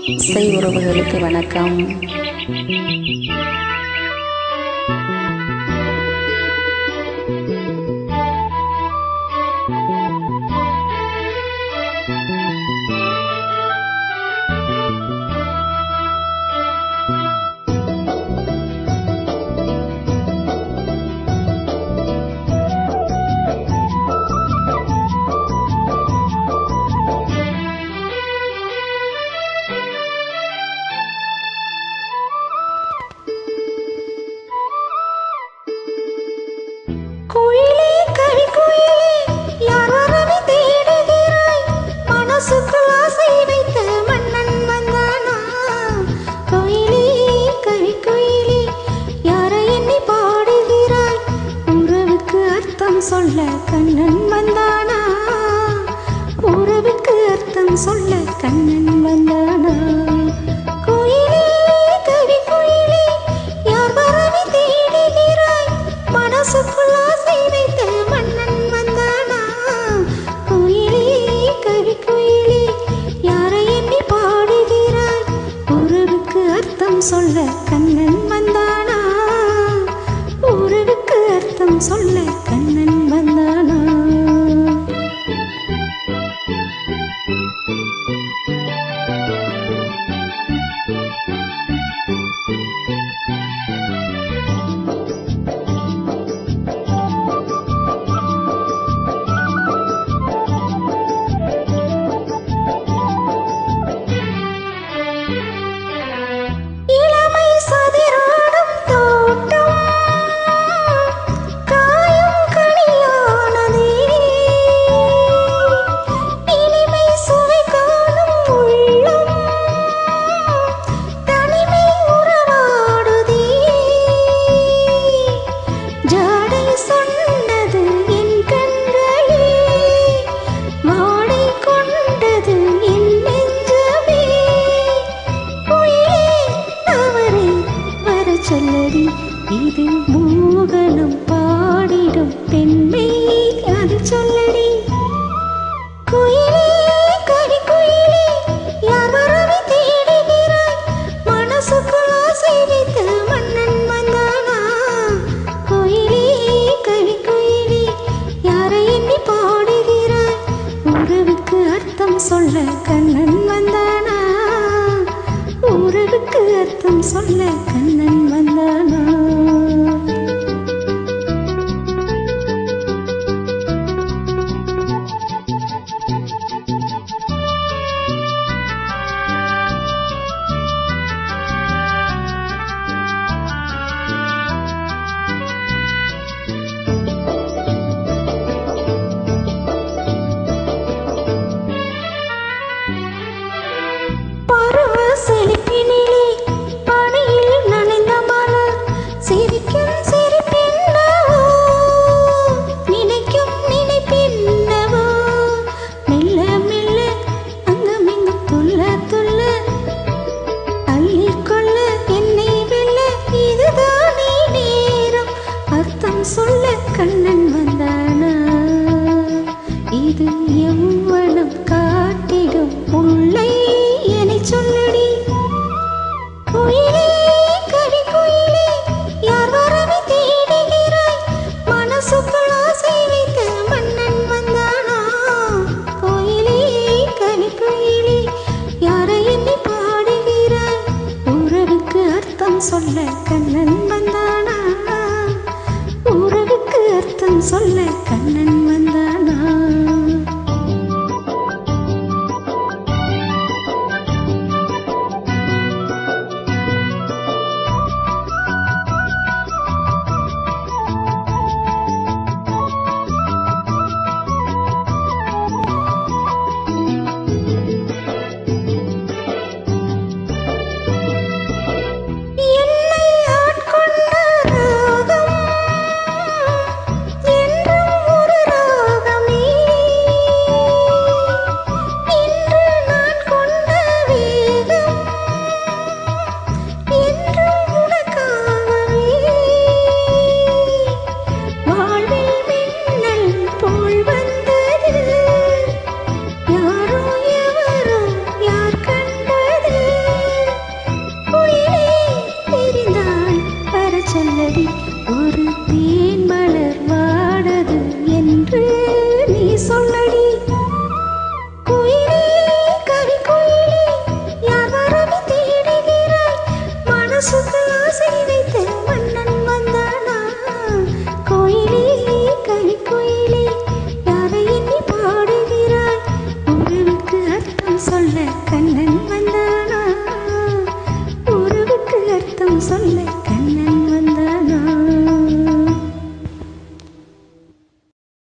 இசை உறவுகளுக்கு வணக்கம். சொல்ல கண்ணன் வந்தானா? உறவுக்கு அர்த்தம் சொல்ல கண்ணன் வந்தானா? குயிலே கவி குயிலே யார் வரவை தேடுகிறாய்? மனசுக்குள் ஆசை வைத்த மன்னன் வந்தானா? குயிலே கவி குயிலே யாரை எண்ணி பாடுகிறாய்? உறவுக்கு அர்த்தம் சொல்ல கண்ணன் வந்தானா? உறவுக்கு அர்த்தம் சொல்ல இது மோகனம் பாடிடும் பெண்ணை அது சொல்லடி. குயிலே கவி குயிலே யார் வரவை தேடுகிறாய். மனசுக்குள் ஆசை வைத்த மன்னன் வந்தானா? குயிலே கவி குயிலே யாரை எண்ணி பாடுகிறாய்? உறவுக்கு அர்த்தம் சொல்ல கண்ணன் வந்தானா? உறவுக்கு அர்த்தம் சொல்ல கண்ணன் வந்தானா? சிரிக்கும் சிரிப்பென்னவோ நினைக்கும் நினைப்பென்னவோ? மெல்ல மெல்ல அங்கமிங்கும் துள்ள துள்ள அள்ளிக்கொள்ள என்னை வெல்ல இதுதானே நேரம். அர்த்தம் சொல்ல கண்ணன் வந்தானா? இது எவ்வளவு காட்டிடும் உள்ளை சொல்ல கண்ணன் வந்தானா? உறவுக்கு அர்த்தம் சொல்ல கண்ணன் கண்ணன்